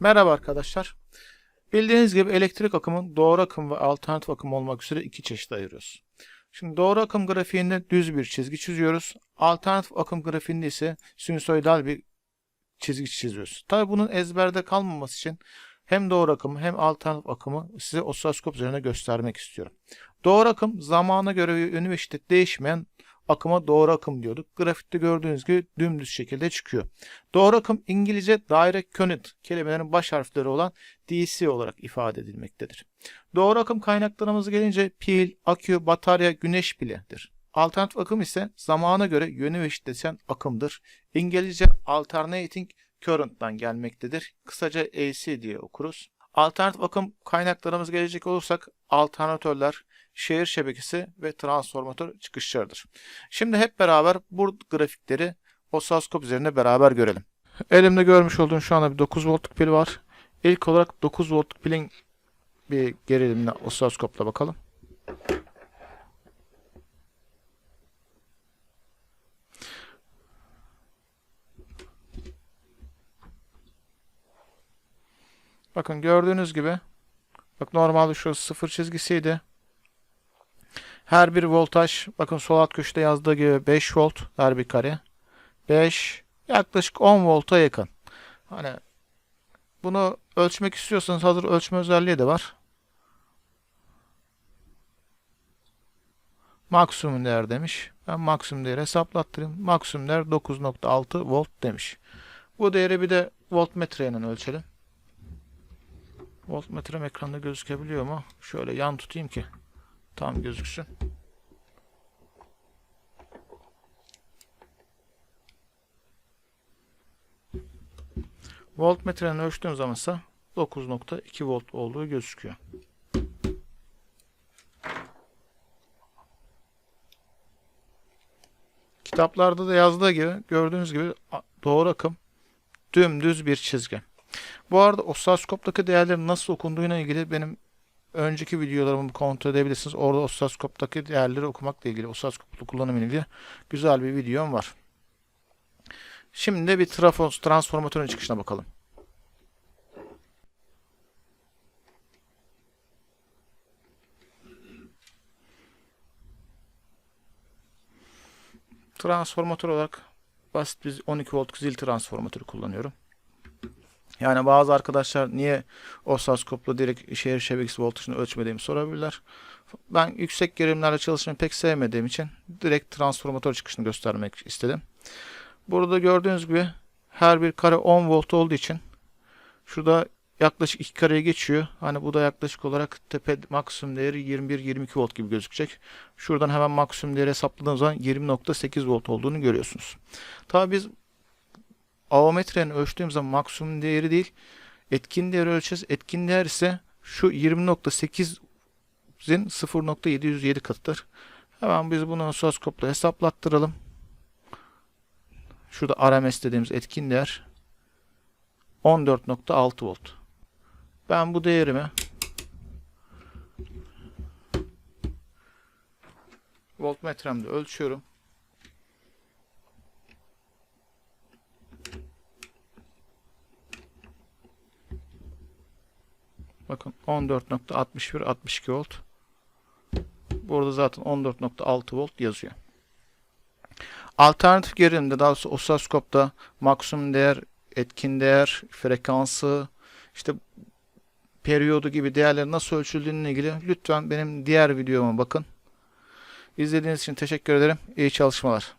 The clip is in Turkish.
Merhaba arkadaşlar. Bildiğiniz gibi elektrik akımın doğru akım ve alternatif akım olmak üzere iki çeşit ayırıyoruz. Şimdi doğru akım grafiğinde düz bir çizgi çiziyoruz. Alternatif akım grafiğinde ise sinüsoidal bir çizgi çiziyoruz. Tabi bunun ezberde kalmaması için hem doğru akımı hem alternatif akımı size osiloskop üzerine göstermek istiyorum. Doğru akım zamana göre ve yönü ve şiddet değişmeyen akıma doğru akım diyorduk. Grafikte gördüğünüz gibi dümdüz şekilde çıkıyor. Doğru akım İngilizce direct current kelimelerin baş harfleri olan DC olarak ifade edilmektedir. Doğru akım kaynaklarımız gelince pil, akü, batarya, güneş pilidir. Alternatif akım ise zamana göre yönü ve şiddeten akımdır. İngilizce alternating current'tan gelmektedir. Kısaca AC diye okuruz. Alternatif akım kaynaklarımız gelecek olursak alternatörler, şehir şebekesi ve transformatör çıkışlarıdır. Şimdi hep beraber bu grafikleri osiloskop üzerinde beraber görelim. Elimde görmüş olduğun şu anda bir 9 voltluk pil var. İlk olarak 9 voltluk pilin bir gerilimine osiloskopla bakalım. Bakın gördüğünüz gibi bak normalde şu sıfır çizgisiydi. Her bir voltaj bakın sol alt köşede yazdığı gibi 5 volt her bir kare. 5 yaklaşık 10 volta yakın. Hani bunu ölçmek istiyorsanız hazır ölçme özelliği de var. Maksimum değer demiş. Ben maksimum değeri hesaplattırayım. Maksimum değer 9.6 volt demiş. Bu değeri bir de voltmetre ile ölçelim. Voltmetrem ekranda gözükebiliyor mu? Şöyle yan tutayım ki tam gözüksün. Voltmetrenin ölçtüğüm zaman ise 9.2 volt olduğu gözüküyor. Kitaplarda da yazdığı gibi gördüğünüz gibi doğru akım dümdüz bir çizgi. Bu arada osiloskoptaki değerlerin nasıl okunduğuyla ilgili benim önceki videolarımı kontrol edebilirsiniz. Orada osiloskoptaki değerleri okumakla ilgili, osiloskoplu kullanımla ilgili güzel bir videom var. Şimdi bir trafo transformatörün çıkışına bakalım. Transformatör olarak basit bir 12 volt zil transformatörü kullanıyorum. Yani bazı arkadaşlar niye osiloskopla direkt şehir şebekesi voltajını ölçmediğimi sorabilirler. Ben yüksek gerilimlerle çalışmayı pek sevmediğim için direkt transformatör çıkışını göstermek istedim. Burada gördüğünüz gibi her bir kare 10 volt olduğu için şurada yaklaşık 2 kareye geçiyor. Hani bu da yaklaşık olarak tepe maksimum değeri 21-22 volt gibi gözükecek. Şuradan hemen maksimum değeri hesapladığınız zaman 20.8 volt olduğunu görüyorsunuz. Tabi biz avometrenin ölçtüğüm zaman maksimum değeri değil etkin değeri ölçeceğiz. Etkin değer ise şu 20.8'in 0.707 katıdır. Hemen biz bunu osiloskopla hesaplattıralım. Şurada RMS dediğimiz etkin değer 14.6 volt. Ben bu değerimi voltmetremde ölçüyorum. Bakın 14.61 62 volt. Burada zaten 14.6 volt yazıyor. Alternatif gerilimde daha doğrusu osiloskopta maksimum değer, etkin değer, frekansı, işte periyodu gibi değerleri nasıl ölçüldüğüne ilgili lütfen benim diğer videoma bakın. İzlediğiniz için teşekkür ederim. İyi çalışmalar.